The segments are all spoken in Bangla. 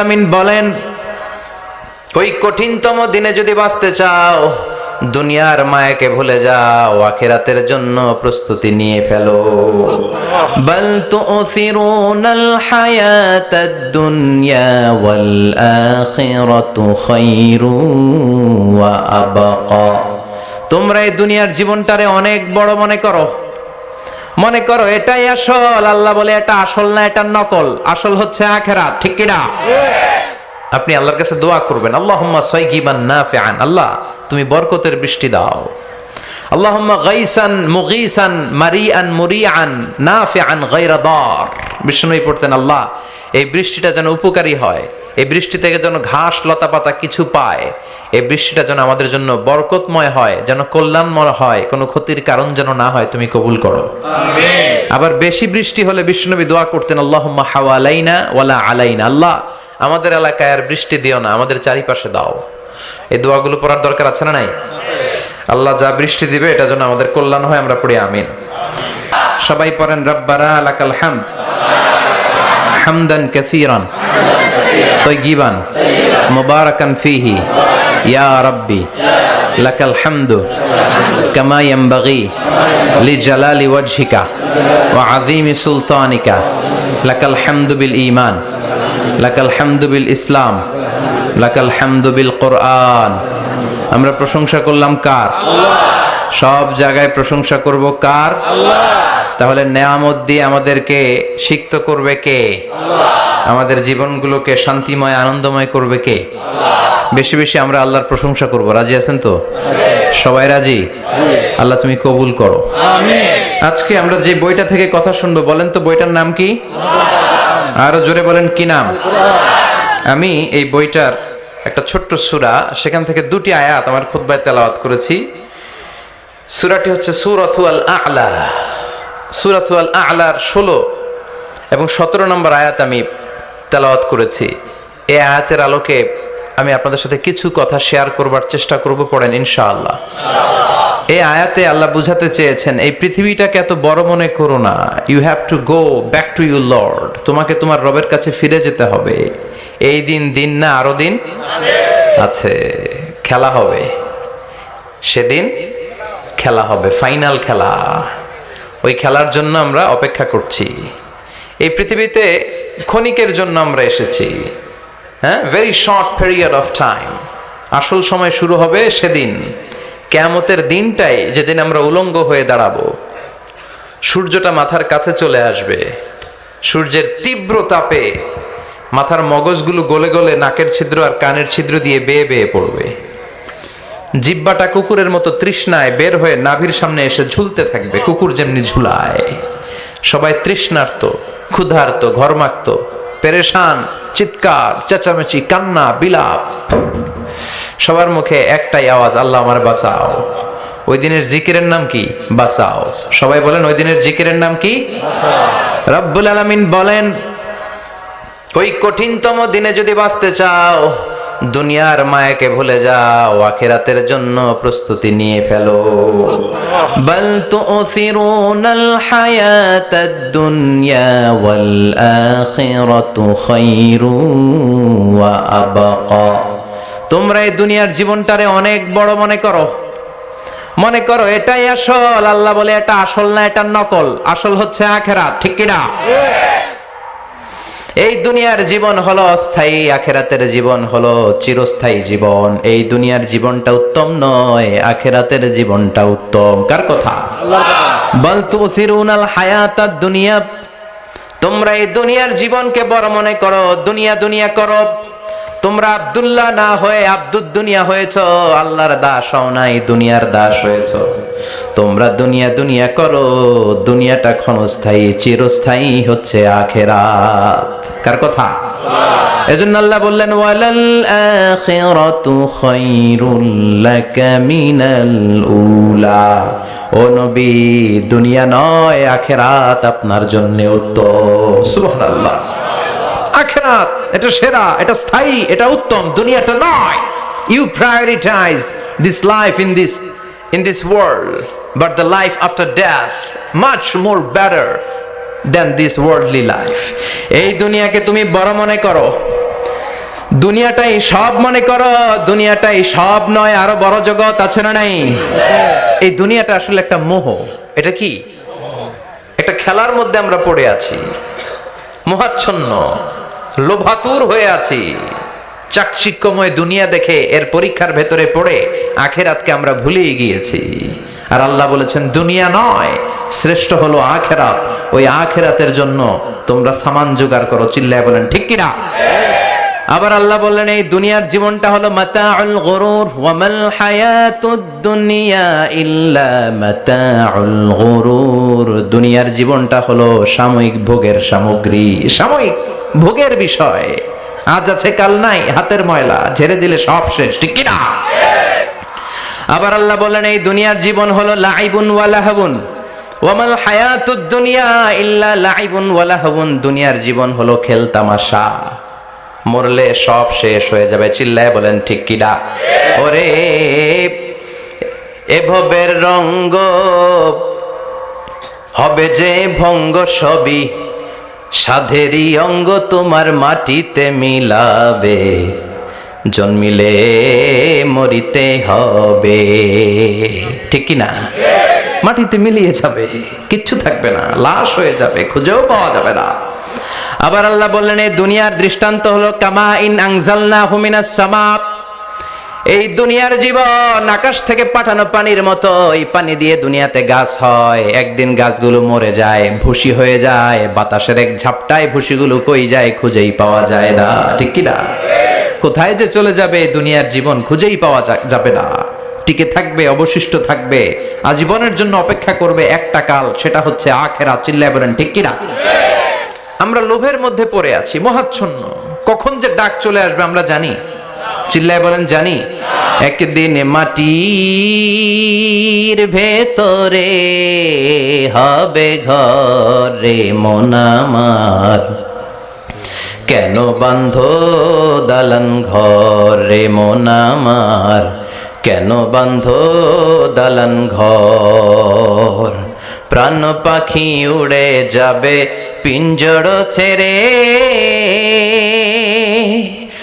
আলামিন বলেন, ওই কঠিনতম দিনে যদি বাঁচতে চাও, দুনিয়ার মায়াকে ভুলে যাও, আখেরাতের জন্য প্রস্তুতি নিয়ে ফেলো। বল তুসিরুনাল হায়াতাদ দুনিয়া ওয়াল আখিরাতু খায়রু ওয়া আবকা। তোমরা এই দুনিয়ার জীবনটারে অনেক বড় মনে করো। মনে করো, এটাই আসল। আল্লাহ বলে, এটা আসল না, এটা নকল। আসল হচ্ছে আখেরাত, ঠিক কিনা? আপনি আল্লাহর কাছে দোয়া করবেন। নাফিআন। আল্লাহ, তুমি বরকতের বৃষ্টি দাও। গাইসান পড়তেন, আল্লাহ, এই বৃষ্টিটা যেন উপকারী হয়। এই বৃষ্টি থেকে যেন ঘাস লতা পাতা কিছু পায়। এই বৃষ্টিটা যেন আমাদের জন্য বরকতময় হয় যেন কল্যাণময় হয় কোনো ক্ষতির কারণ যেন না হয় তুমি কবুল করো। আবার বেশি বৃষ্টি হলে বিষ্ণুনবী দোয়া করতেন আল্লাহুম্মা হাওয়ালাইনা ওয়ালা আলাইনা। আল্লাহ আমাদের এলাকায় আর বৃষ্টি দিও না আমাদের চারিপাশে দাও। এই দোয়াগুলো পড়ার দরকার আছে না নাই? আল্লাহ যা বৃষ্টি দিবে এটা যেন আমাদের কল্যাণ হয় আমরা পড়ি আমিন। সবাই পড়েন রব্বারা লাকাল হামদ। হামদান কাসীরান। তৈগিবান মুবারাকান ফিহি। ইয়া রাব্বি, লাকাল হামদু কামা ইয়ানবাগি লিজালালি ওয়াজহিকা ওয়া আযীমি সুলতানিকা, লাকাল হামদু বিল ঈমান, লাকাল হামদু বিল ইসলাম, লাকাল হামদু বিল কোরআন। আমরা প্রশংসা করলাম কার? সব জায়গায় প্রশংসা করব কার? তাহলে নেয়ামত দিয়ে আমাদেরকে সিক্ত করবে কে? আমাদের জীবনগুলোকে শান্তিময় আনন্দময় করবে কে? বেশি বেশি আমরা আল্লাহর প্রশংসা করব। রাজি আছেন তো? সবাই রাজি? আল্লাহ তুমি কবুল করো। আজকে আমরা যে বইটা থেকে কথা শুনব বলেন তো বইটার নাম কি? আরও জোরে বলেন কি নাম? আমি এই বইটার একটা ছোট্ট সূরা সেখান থেকে দুটি আয়াত আমার খুতবায় তেলাওয়াত করেছি। সূরাটি হচ্ছে সূরাতু আল। আ'লা সূরাতু আল আ'লার ষোলো এবং সতেরো নম্বর আয়াত আমি তেলাওয়াত করেছি। এ আয়াতের আলোকে আমি আপনাদের সাথে কিছু কথা শেয়ার করবার চেষ্টা করব পড়েন, ইনশাআল্লাহ। এই আয়াতে আল্লাহ বুঝাতে চেয়েছেন, এই পৃথিবীটাকে এত বড় মনে করো না। You have to go back to you lord তোমাকে তোমার রবের কাছে ফিরে যেতে হবে। এই দিন দিন না, আরও দিন আছে। খেলা হবে। সেদিন খেলা হবে ফাইনাল খেলা। ওই খেলার জন্য আমরা অপেক্ষা করছি। এই পৃথিবীতে ক্ষণিকের জন্য আমরা এসেছি। হ্যাঁ? Very short period of time আসল সময় শুরু হবে সেদিন। কেয়ামতের দিনটাই যেদিন আমরা উলঙ্গ হয়ে দাঁড়াবো। সূর্যটা মাথার কাছে চলে আসবে। সূর্যের তীব্র তাপে মাথার মগজগুলো গলে গলে নাকের ছিদ্র আর কানের ছিদ্র দিয়ে বেয়ে বেয়ে পড়বে। জিব্বাটা কুকুরের মতো তৃষ্ণায় বের হয়ে নাভির সামনে এসে ঝুলতে থাকবে কুকুর যেমনি ঝুলায়। সবাই তৃষ্ণার্ত ক্ষুধার্ত ঘরমাক্ত পেরেশান চিৎকার চেঁচামেচি কান্না বিলাপ। সবার মুখে একটাই আওয়াজ আল্লাহ আমার বাঁচাও। ওই দিনের জিকিরের নাম কি? বাঁচাও। সবাই বলেন ওই দিনের জিকিরের নাম কি? রব্বুল আলামিন বলেন ওই কঠিনতম দিনে যদি বাঁচতে চাও দুনিয়ার মায়াকে ভুলে যাও, আখেরাতের জন্য প্রস্তুতি নিয়ে ফেলো। বল তুসিরুনাল হায়াতাদ দুনিয়া ওয়াল আখিরাতু খায়রু ওয়া আবকা। তোমরা এই দুনিয়ার জীবনটারে অনেক বড় মনে করো। মনে করো, এটাই আসল। আল্লাহ বলে, এটা আসল না, এটা নকল। আসল হচ্ছে আখেরাত, ঠিক কিনা? এই দুনিয়ার জীবন হলো অস্থায়ী আখেরাতের জীবন হলো চিরস্থায়ী জীবন। এই দুনিয়ার জীবনটা উত্তম নয় আখেরাতের জীবনটা উত্তম। কার কথা? বল তুসিরুনাল হায়াতাদ দুনিয়া। তোমরা এই দুনিয়ার জীবনকে বড় মনে করো দুনিয়া দুনিয়া করো। তোমরা আব্দুল্লাহ না হয়ে আব্দুদ দুনিয়া হয়েছ, আল্লাহর দাস হও নাই, দুনিয়ার দাস হয়েছ। তোমরা দুনিয়া দুনিয়া করো, দুনিয়াটা ক্ষণস্থায়ী, চিরস্থায়ী হচ্ছে আখেরাত। কার কথা? এজন্য আল্লাহ বললেন, ওয়ালাল আখিরাতু খায়রুল লাকা মিনাল উলা। ও নবী, দুনিয়া নয়, আখেরাত আপনার জন্য উত্তম। সুবহানাল্লাহ। আখেরাত, এটা সেরা, এটা স্থায়ী, এটা উত্তম, দুনিয়াটা নয়। You prioritize this life in this in this world but the life after death much more better than this worldly life এই দুনিয়াকে তুমি বড় মনে করো। দুনিয়াটাই সব মনে করো, দুনিয়াটাই সব নয়, আরও বড় জগৎ আছে না নাই? এই দুনিয়াটা আসলে একটা মোহ। এটা কি? একটা খেলার মধ্যে আমরা পড়ে আছি। মোহাচ্ছন্ন। লোভাতুর হয়ে আছি। চাকচিক্যময় দুনিয়া দেখে এর পরীক্ষার ভেতরে পড়ে আখেরাতকে আমরা ভুলেই গিয়েছি। আর আল্লাহ বলেছেন, দুনিয়া নয়, শ্রেষ্ঠ হলো আখেরাত। ওই আখেরাতের জন্য তোমরা সামান জোগাড় করো। চিল্লায় বলেন, ঠিক কিনা? আবার আল্লাহ বললেন, এই দুনিয়ার জীবনটা হলো মাতাউল গরুর। ওয়ামাল হায়াতুদ দুনিয়া ইল্লা মাতাউল গরুর। দুনিয়ার জীবনটা হলো সাময়িক ভোগের সামগ্রী। সাময়িক। ভোগের বিষয়। আজ আছে, কাল নাই, হাতের ময়লা, ঝেড়ে দিলে সব শেষ, ঠিক কি না আবার আল্লাহ বলেন, এই দুনিয়ার জীবন হলো লাইবুন ওয়ালাহাবুন ওয়ামাল হায়াতুদ দুনিয়া ইল্লা লাইবুন ওয়ালাহাবুন দুনিয়ার জীবন হলো খেল তামাশা। মরলে সব শেষ হয়ে যাবে, চিল্লায় বলেন, ঠিক কিনা? ওরে এভবের রঙ্গ হবে যে ভঙ্গ সবই সাধেরই অঙ্গ তোমার মাটিতে মিলাবে। জন্মিলে মরিতে হবে। ঠিক না মাটিতে মিলিয়ে যাবে, কিচ্ছু থাকবে না, লাশ হয়ে যাবে, খুঁজেও পাওয়া যাবে না। আবার আল্লাহ বললেন এই দুনিয়ার দৃষ্টান্ত হলো কামা ইন আংজালনা হুমিনাস সামাপ এই দুনিয়ার জীবন আকাশ থেকে পাঠানো পানির মতো, এই পানি দিয়ে দুনিয়াতে গাছ হয়। একদিন গাছগুলো মরে যায়, ভুসি হয়ে যায়, বাতাসের এক ঝাপটায় ভুসিগুলো কই যায় খুঁজেই পাওয়া যায় না। ঠিক কি না কোথায় যে চলে যাবে দুনিয়ার জীবন খুঁজেই পাওয়া যাবে না। টিকে থাকবে, অবশিষ্ট থাকবে, আজীবনের জন্য অপেক্ষা করবে একটা কাল, সেটা হচ্ছে আখেরা চিল্লায় বলেন, ঠিক কিনা? আমরা লোভের মধ্যে পড়ে আছি, মহাচ্ছন্ন। কখন যে ডাক চলে আসবে আমরা জানি। চিল্লায় বলেন, জানি, একদিন মাটির ভেতরে হবে ঘরে মনামার কেন বান্ধ দালান ঘরে মনামার কেন বান্ধ দালান ঘর? প্রাণ পাখি উড়ে যাবে পিঞ্জড় ছেড়ে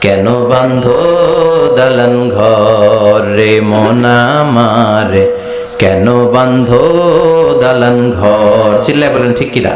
কেন বান্ধ দালান ঘর রে মন আমার? কেন বান্ধ দালান ঘর? চিল্লায় বলেন, ঠিক কিনা?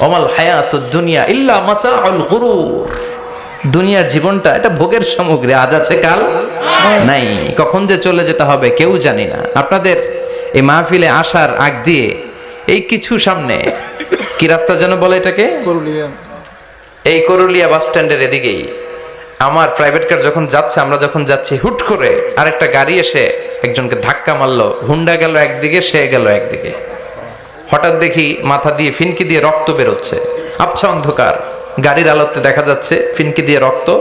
অমাল হায়াত দুনিয়া ইল্লা মাতাউল গুরুর। দুনিয়ার জীবনটা এটা ভোগের সামগ্রী, আজ আছে, কাল নাই। কখন যে চলে যেতে হবে কেউ জানি না। আপনাদের এই মাহফিলে আসার আগ দিয়ে এই কিছু সামনে, কি রাস্তা যেন বলে এটাকে? এই করুলিয়া বাস স্ট্যান্ডের এদিকেই। আমার প্রাইভেট কার যখন যাচ্ছে, আমরা যখন যাচ্ছি, হুট করে আরেকটা গাড়ি এসে একজনকে ধাক্কা মারলো। হুন্ডা গেল একদিকে, সে গেল একদিকে। হঠাৎ দেখি মাথা দিয়ে ফিনকি দিয়ে রক্ত বেরোচ্ছে। আবছা অন্ধকার। গাড়ির আলোতে দেখা যাচ্ছে, ফিনকি দিয়ে রক্ত।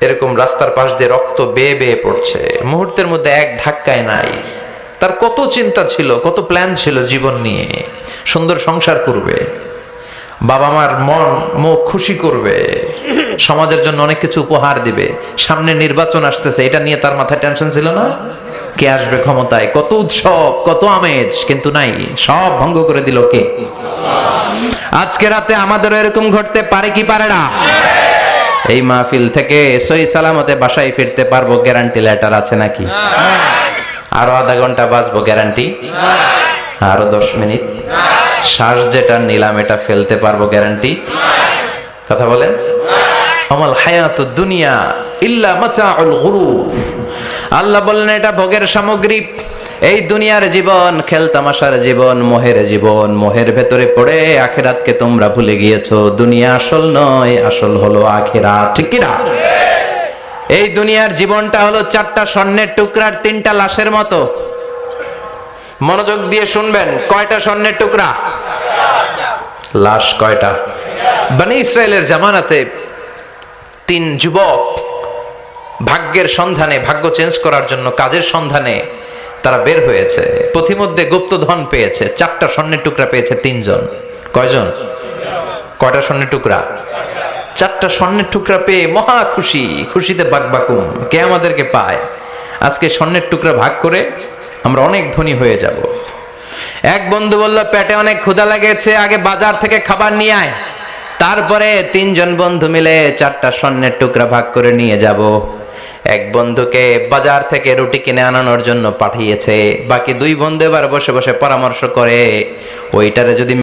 এরকম রাস্তার পাশ দিয়ে রক্ত বেয়ে বেয়ে পড়ছে। মুহূর্তের মধ্যে এক ধাক্কায় নাই। তার কত চিন্তা ছিল, কত প্ল্যান ছিল জীবন নিয়ে। সুন্দর সংসার করবে। বাবা মার মন, মুখ খুশি করবে। সমাজের জন্য অনেক কিছু উপহার দিবে। সামনে নির্বাচন আসতেছে, এটা নিয়ে তার মাথায় টেনশন ছিল না? কে আসবে ক্ষমতায়? কত উৎসব, কত আমেজ, কিন্তু নাই। সব ভঙ্গ করে দিল কে? আজকে রাতে আমাদেরও এরকম ঘটতে পারে কি পারে না? এই মাহফিল থেকে সই সালামতে বাসায় ফিরতে পারব গ্যারান্টি লেটার আছে নাকি? আরও আধা ঘণ্টা বাঁচবো গ্যারান্টি আরও দশ মিনিট? শ্বাস যেটা নিলাম, এটা ফেলতে পারব গ্যারান্টি কথা বলেন। আমাল হায়াত দুনিয়া ইল্লা মাতাউল গুরুর আল্লাহ বললেন, এটা ভোগের সামগ্রী। এই দুনিয়ার জীবন, খেল তামাশার জীবন, মোহের জীবন, মোহের ভেতরে পড়ে আখেরাতকে তোমরা ভুলে গিয়েছো। দুনিয়া আসল নয়, আসল হলো আখেরাত। ঠিক কি না? এই দুনিয়ার জীবনটা হলো চারটা স্বর্ণের টুকরার তিনটা লাশের মতো। মনোযোগ দিয়ে শুনবেন কয়টা স্বর্ণের টুকরা? লাশ কয়টা? বানি ইসরায়েলের জামানাতে তিন যুবক ভাগ্যের সন্ধানে ভাগ্য চেঞ্জ করার জন্য কাজের সন্ধানে তারা বের হয়েছে। পথিমধ্যে গুপ্তধন পেয়েছে চারটা স্বর্ণের টুকরা পেয়েছে তিনজন। কয়জন? কয়টা স্বর্ণের টুকরা? চারটা স্বর্ণের টুকরা পেয়ে মহা খুশি খুশিতে বাকবাকুম কে আমাদেরকে পায়? আজকে স্বর্ণের টুকরা ভাগ করে আমরা অনেক ধনী হয়ে যাব। এক বন্ধু বলল, পেটে অনেক ক্ষুধা লেগেছে, আগে বাজার থেকে খাবার নিয়ে আয়। তারপরে তিনজন বন্ধু মিলে চারটা স্বর্ণের টুকরা ভাগ করে নিয়ে যাব। এক বন্ধুকে বাজার থেকে রুটি কিনে আনানোর জন্য পাঠিয়েছে। বাকি দুই বন্ধু এবার বসে বসে পরামর্শ করে, ওইটারে যদি